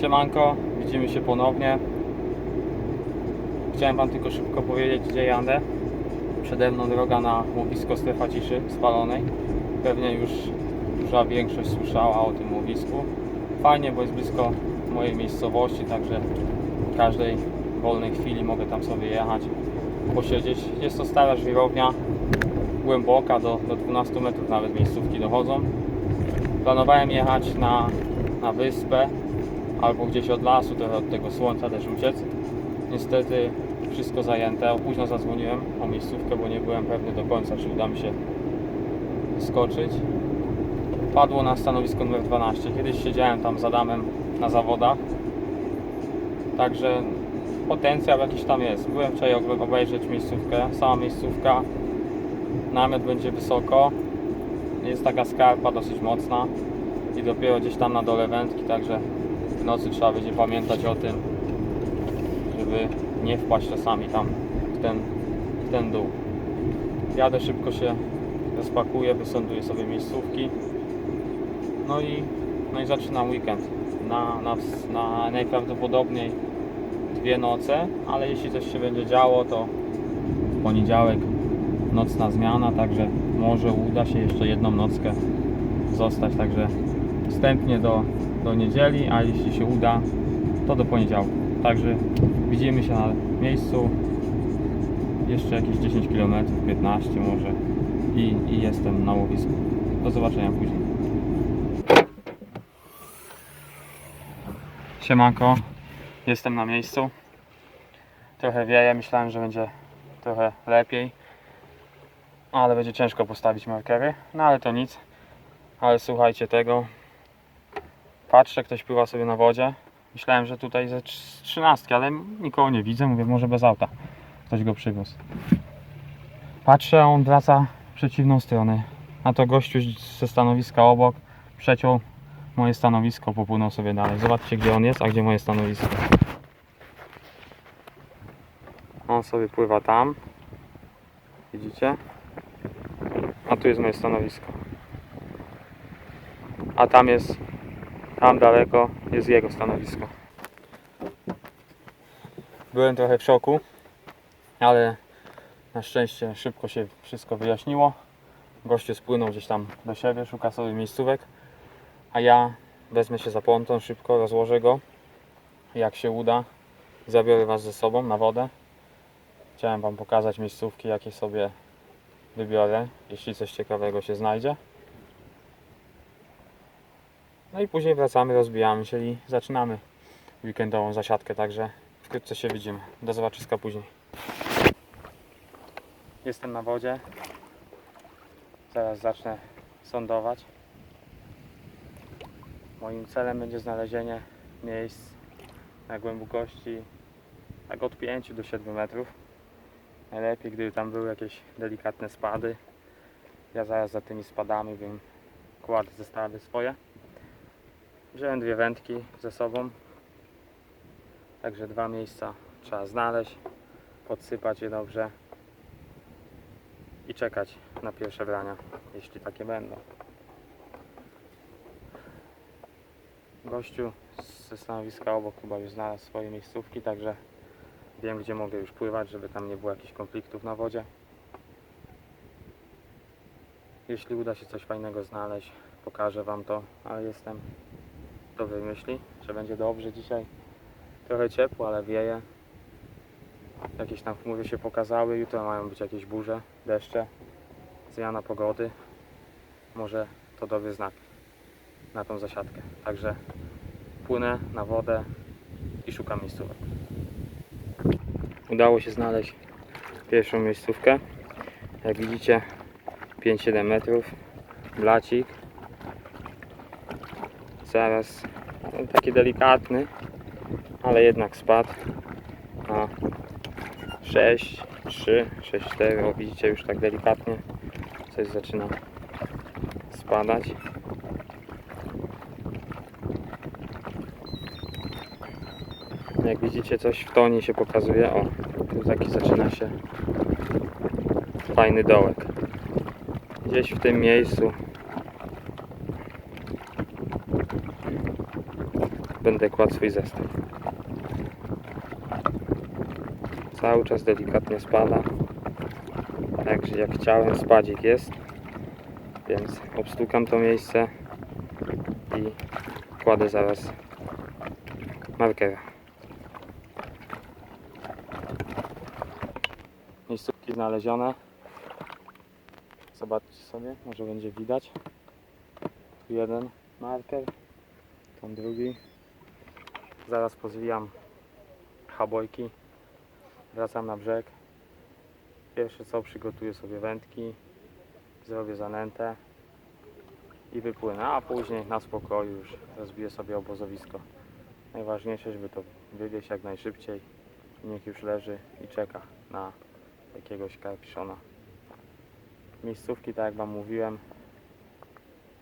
Siemanko, widzimy się ponownie. Chciałem Wam tylko szybko powiedzieć, gdzie jadę. Przede mną droga na łowisko Strefa Ciszy spalonej. Pewnie już duża większość słyszała o tym łowisku. Fajnie, bo jest blisko mojej miejscowości, także w każdej wolnej chwili mogę tam sobie jechać, posiedzieć. Jest to stara żwirownia, głęboka, do, do 12 metrów nawet miejscówki dochodzą. Planowałem jechać na, na wyspę albo gdzieś od lasu, trochę od tego słońca też uciec. Niestety wszystko zajęte. Późno zadzwoniłem o miejscówkę, bo nie byłem pewny do końca, czy uda mi się skoczyć. Padło na stanowisko numer 12. Kiedyś siedziałem tam z Adamem na zawodach. Także potencjał jakiś tam jest. Byłem wczoraj ob- obejrzeć miejscówkę. Sama miejscówka. Namiot będzie wysoko. Jest taka skarpa dosyć mocna. I dopiero gdzieś tam na dole wędki, także w nocy trzeba będzie pamiętać o tym, żeby nie wpaść czasami tam w ten, w ten dół. Jadę szybko się rozpakuję, wysąduję sobie miejscówki. No i, no i zaczynam weekend. Na, na, na najprawdopodobniej dwie noce, ale jeśli coś się będzie działo, to w poniedziałek nocna zmiana, także może uda się jeszcze jedną nockę zostać, także wstępnie do, do niedzieli, a jeśli się uda, to do poniedziałku. Także widzimy się na miejscu. Jeszcze jakieś 10 km, 15 może i, i jestem na łowisku. Do zobaczenia później. Siemanko, jestem na miejscu. Trochę wieje, myślałem, że będzie trochę lepiej, ale będzie ciężko postawić markery, no ale to nic. Ale słuchajcie tego. Patrzę, ktoś pływa sobie na wodzie. Myślałem, że tutaj ze trz- trzynastki, ale nikogo nie widzę. Mówię, może bez auta. Ktoś go przywiózł. Patrzę, a on wraca w przeciwną stronę. A to gościu ze stanowiska obok przeciął moje stanowisko, popłynął sobie dalej. Zobaczcie, gdzie on jest, a gdzie moje stanowisko. On sobie pływa tam. Widzicie? A tu jest moje stanowisko. A tam jest, tam daleko jest jego stanowisko. Byłem trochę w szoku, ale na szczęście szybko się wszystko wyjaśniło. Gościu spłynął gdzieś tam do siebie, szuka sobie miejscówek, a ja wezmę się za ponton, szybko rozłożę go. Jak się uda, zabiorę Was ze sobą na wodę. Chciałem Wam pokazać miejscówki, jakie sobie wybiorę, jeśli coś ciekawego się znajdzie. No i później wracamy, rozbijamy się i zaczynamy weekendową zasiadkę, także wkrótce się widzimy. Do zobaczyska później. Jestem na wodzie. Zaraz zacznę sądować. Moim celem będzie znalezienie miejsc na głębokości tak od 5 do 7 metrów. Najlepiej, gdyby tam były jakieś delikatne spady. Ja zaraz za tymi spadami bym kładł zestawy swoje. Wziąłem dwie wędki ze sobą. Także dwa miejsca trzeba znaleźć, podsypać je dobrze i czekać na pierwsze brania, jeśli takie będą. Gościu ze stanowiska obok chyba już znalazł swoje miejscówki, także wiem gdzie mogę już pływać, żeby tam nie było jakichś konfliktów na wodzie. Jeśli uda się coś fajnego znaleźć, pokażę Wam to, ale jestem dobrej myśli, że będzie dobrze dzisiaj. Trochę ciepło, ale wieje. Jakieś tam chmury się pokazały. Jutro mają być jakieś burze, deszcze, zmiana pogody. Może to dobry znak na tą zasiadkę. Także płynę na wodę i szukam miejscówek. Udało się znaleźć pierwszą miejscówkę. Jak widzicie 5-7 metrów, blacik. Zaraz taki delikatny, ale jednak spadł na 6, 3, 6, 4. O, widzicie już tak delikatnie coś zaczyna spadać. Jak widzicie coś w tonie się pokazuje. O, tu taki zaczyna się fajny dołek. Gdzieś w tym miejscu będę kładł swój zestaw. Cały czas delikatnie spada. Także jak chciałem, spadzik jest. Więc obstukam to miejsce i kładę zaraz markera. Miejscówki znalezione. Zobaczcie sobie, może będzie widać. Tu jeden marker, tam drugi. Zaraz pozwijam habojki. Wracam na brzeg. Pierwsze co, przygotuję sobie wędki. Zrobię zanętę i wypłynę, a później na spokoju już rozbiję sobie obozowisko. Najważniejsze, żeby to wywieźć jak najszybciej. Niech już leży i czeka na jakiegoś karpiszona. Miejscówki, tak jak Wam mówiłem,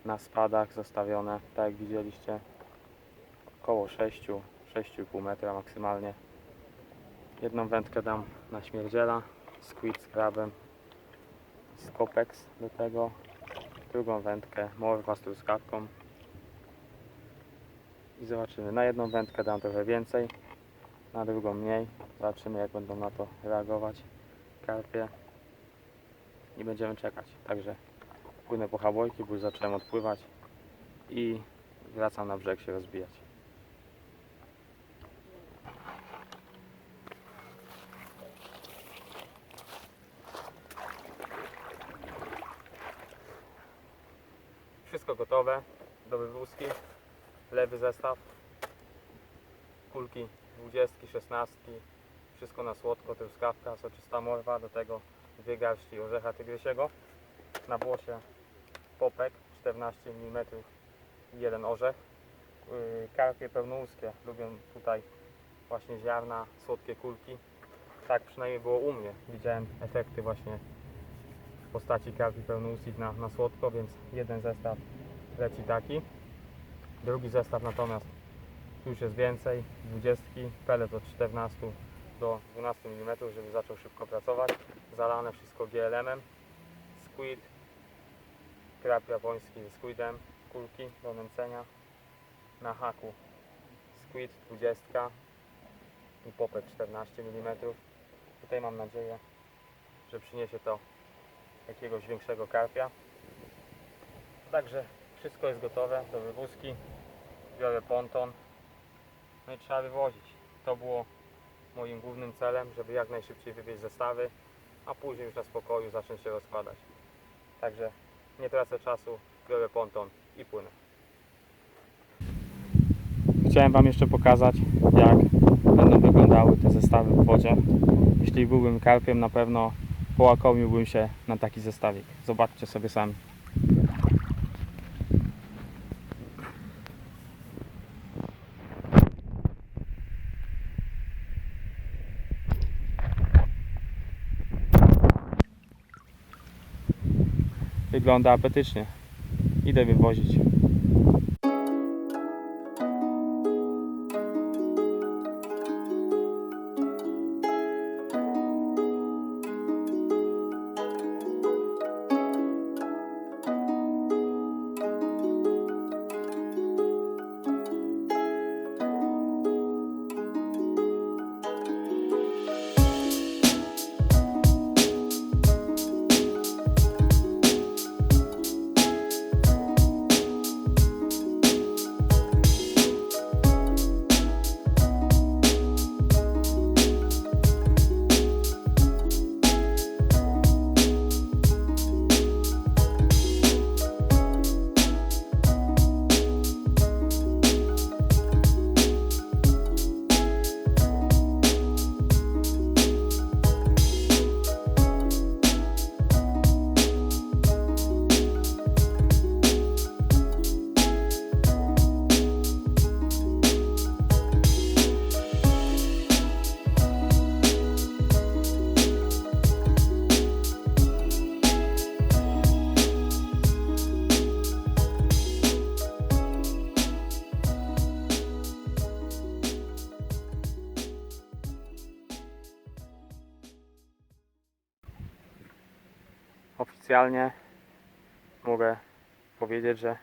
na spadach zostawione, tak jak widzieliście, około 6, 6,5 metra maksymalnie. Jedną wędkę dam na śmierdziela, squid z krabem, skopex do tego, drugą wędkę morwa z truskawką i zobaczymy. Na jedną wędkę dam trochę więcej, na drugą mniej. Zobaczymy jak będą na to reagować karpie i będziemy czekać. Także płynę po habojki, bo już zacząłem odpływać i wracam na brzeg się rozbijać. Wszystko gotowe do wywózki. Lewy zestaw, kulki 20, 16, wszystko na słodko, truskawka, soczysta morwa, do tego dwie garści orzecha tygrysiego. Na włosie popek 14 mm jeden orzech. Yy, Karpie pełnouskie lubią tutaj właśnie ziarna, słodkie kulki. Tak przynajmniej było u mnie. Widziałem efekty właśnie w postaci karpi pełnoustych na, na słodko, więc jeden zestaw leci taki. Drugi zestaw natomiast już jest więcej, 20, pelet od 14 do 12 mm, żeby zaczął szybko pracować. Zalane wszystko GLM-em. Squid, krab japoński ze squidem, kulki do nęcenia. Na haku squid 20 i popek 14 mm. Tutaj mam nadzieję, że przyniesie to jakiegoś większego karpia. Także wszystko jest gotowe do wywózki. Biorę ponton. No i trzeba wywozić. To było moim głównym celem, żeby jak najszybciej wywieźć zestawy, a później już na spokoju zacząć się rozkładać. Także nie tracę czasu, biorę ponton i płynę. Chciałem Wam jeszcze pokazać, jak będą wyglądały te zestawy w wodzie. Jeśli byłbym karpiem, na pewno połakomiłbym się na taki zestawik. Zobaczcie sobie sami. Wygląda apetycznie. Idę wywozić. Oficjalnie mogę powiedzieć, że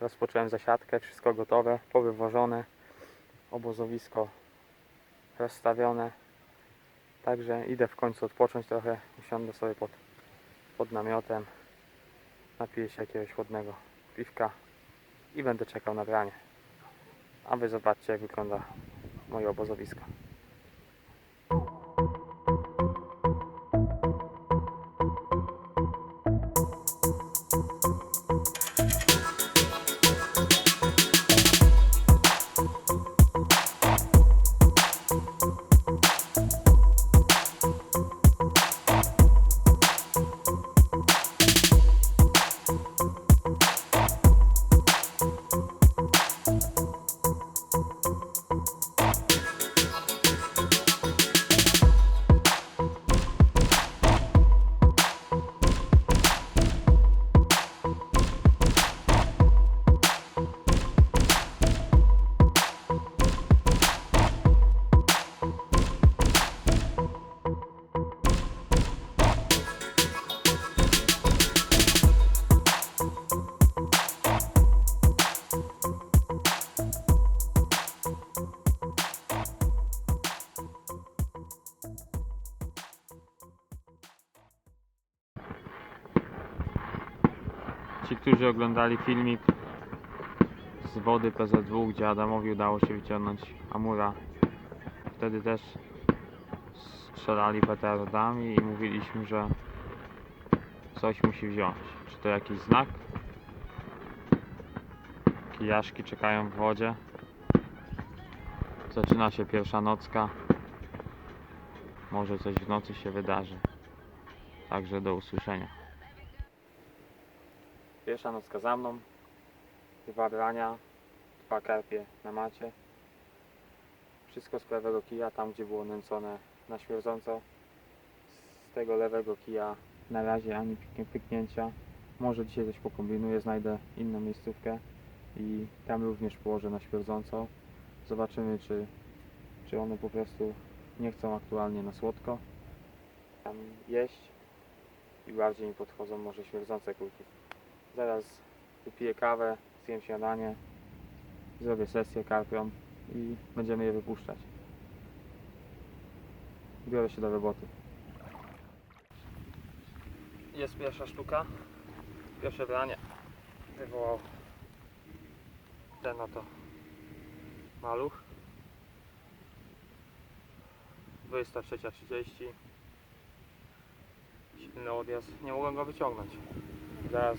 rozpocząłem zasiadkę, wszystko gotowe, powywożone. obozowisko rozstawione. Także idę w końcu odpocząć trochę. Usiądę sobie pod, pod namiotem. Napiję się jakiegoś chłodnego piwka i będę czekał na branie. A wy zobaczcie jak wygląda moje obozowisko. Którzy oglądali filmik z wody PZ2, gdzie Adamowi udało się wyciągnąć Amura, wtedy też strzelali petardami i mówiliśmy, że coś musi wziąć. Czy to jakiś znak? Kijaszki czekają w wodzie. Zaczyna się pierwsza nocka. Może coś w nocy się wydarzy. Także do usłyszenia. Pierwsza nocka za mną. Dwa brania, dwa karpie na macie. Wszystko z prawego kija, tam gdzie było nęcone na śmierdząco. Z tego lewego kija na razie ani pyknięcia. Może dzisiaj coś pokombinuję, znajdę inną miejscówkę i tam również położę na śmierdząco. Zobaczymy czy, czy one po prostu nie chcą aktualnie na słodko tam jeść i bardziej mi podchodzą może śmierdzące kulki. Zaraz wypiję kawę, zjem śniadanie, zrobię sesję karpią i będziemy je wypuszczać. Biorę się do roboty. Jest pierwsza sztuka. Pierwsze branie wywołał ten oto maluch. 23.30 Silny odjazd. Nie mogłem go wyciągnąć. Zaraz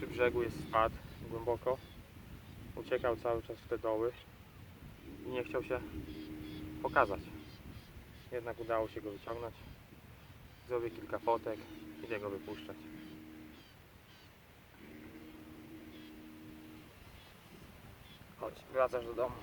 przy brzegu jest spad głęboko. Uciekał cały czas w te doły i nie chciał się pokazać. Jednak udało się go wyciągnąć. Zrobię kilka fotek, idę go wypuszczać. Chodź, wracasz do domu.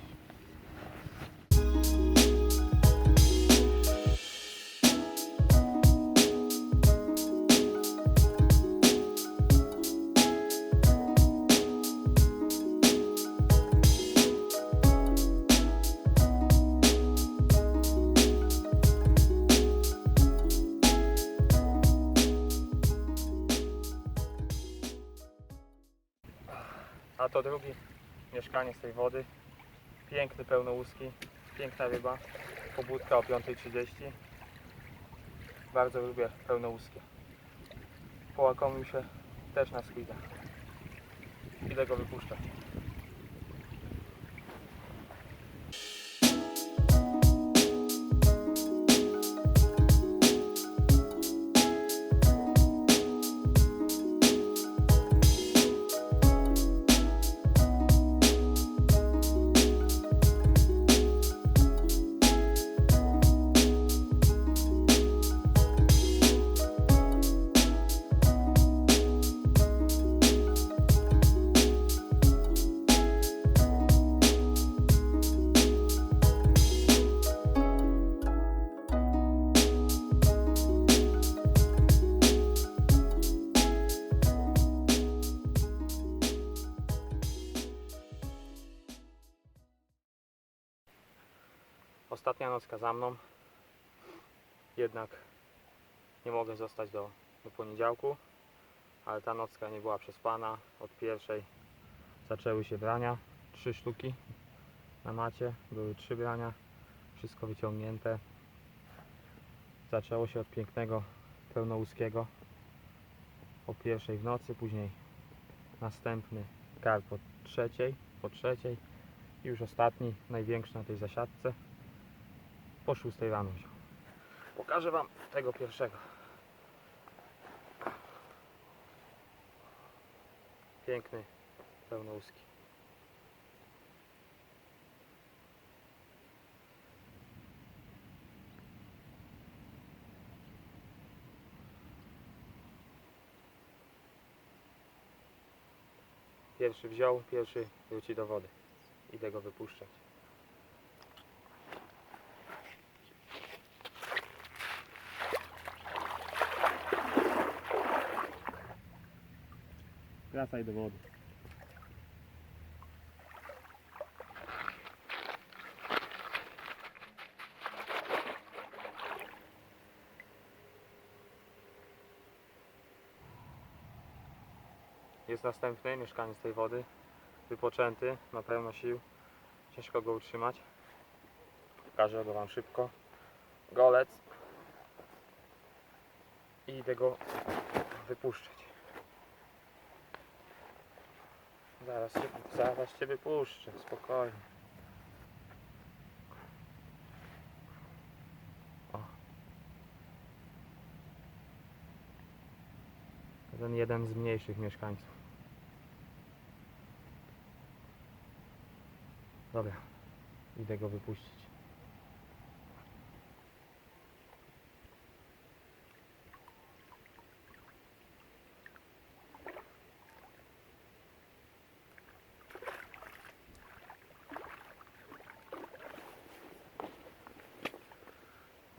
A to drugi mieszkanie z tej wody. Piękny, pełnołuski, piękna ryba. Pobudka o 5.30. Bardzo lubię pełnołuskie. Połakomił się też na squida. Idę go wypuszczać. Ostatnia nocka za mną. Jednak nie mogę zostać do, do poniedziałku, ale ta nocka nie była przespana. Od pierwszej zaczęły się brania, trzy sztuki na macie. Były trzy brania, wszystko wyciągnięte. Zaczęło się od pięknego pełnołuskiego o pierwszej w nocy, później następny karp po trzeciej, po trzeciej i już ostatni, największy na tej zasiadce po szóstej rano wziął. Pokażę Wam tego pierwszego. Piękny, pełnołuski. Pierwszy wziął, pierwszy wróci do wody. Idę go wypuszczać. Wracaj do wody. Jest następny mieszkaniec tej wody. Wypoczęty, ma pełno sił. Ciężko go utrzymać. Pokażę go Wam szybko. Golec. I idę go wypuszczać. Zaraz cię, zaraz cię wypuszczę, spokojnie. O. Ten jeden z mniejszych mieszkańców. Dobra, idę go wypuścić.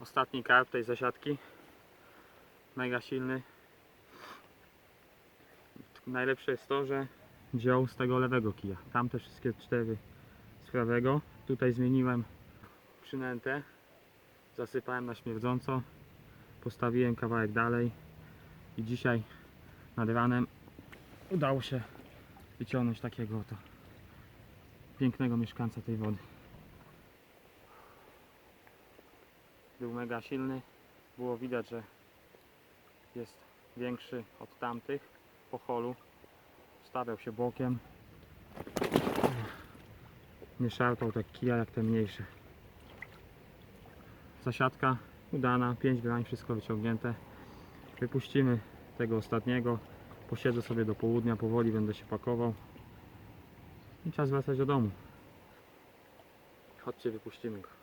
Ostatni karp tej zasiadki. Mega silny. Najlepsze jest to, że wziął z tego lewego kija. Tamte wszystkie cztery z prawego. Tutaj zmieniłem przynętę. Zasypałem na śmierdząco. Postawiłem kawałek dalej. I dzisiaj nad ranem udało się wyciągnąć takiego oto pięknego mieszkańca tej wody. Był mega silny. Było widać, że jest większy od tamtych po holu. Stawiał się bokiem. Nie szarpał tak kija jak te mniejsze. Zasiadka udana, 5 grań, wszystko wyciągnięte. Wypuścimy tego ostatniego. Posiedzę sobie do południa, powoli będę się pakował. I czas wracać do domu. Chodźcie, wypuścimy go.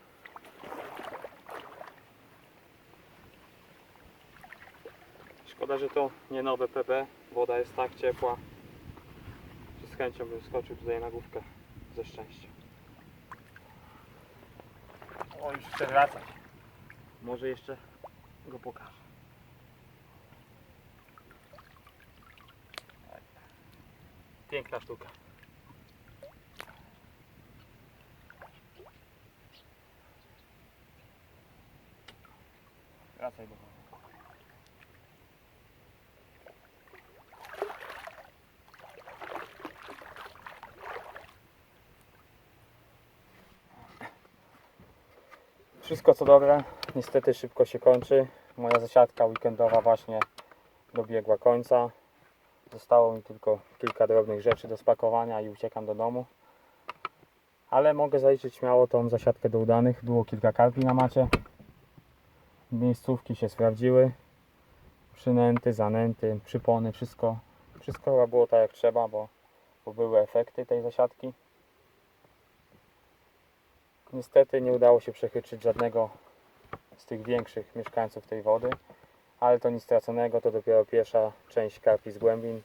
Szkoda, że to nie nowe PB. Woda jest tak ciepła, że z chęcią bym skoczył tutaj na główkę ze szczęścia. O, już chce wracać. Może jeszcze go pokażę. Piękna sztuka. Wracaj do Wszystko co dobre, niestety szybko się kończy. Moja zasiadka weekendowa właśnie dobiegła końca. Zostało mi tylko kilka drobnych rzeczy do spakowania i uciekam do domu. Ale mogę zaliczyć śmiało tą zasiadkę do udanych. Było kilka karpi na macie. Miejscówki się sprawdziły. Przynęty, zanęty, przypony, wszystko. Wszystko chyba było tak jak trzeba, bo, bo były efekty tej zasiadki. Niestety nie udało się przechytrzyć żadnego z tych większych mieszkańców tej wody, ale to nic straconego, to dopiero pierwsza część karpi z głębin.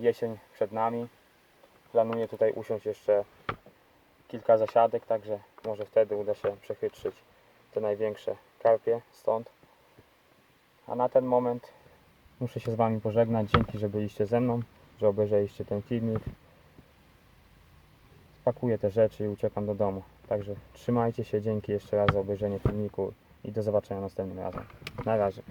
Jesień przed nami. Planuję tutaj usiąść jeszcze kilka zasiadek, także może wtedy uda się przechytrzyć te największe karpie stąd. A na ten moment muszę się z Wami pożegnać. Dzięki, że byliście ze mną, że obejrzeliście ten filmik. Spakuję te rzeczy i uciekam do domu. Także trzymajcie się, dzięki jeszcze raz za obejrzenie filmiku i do zobaczenia następnym razem. Na razie.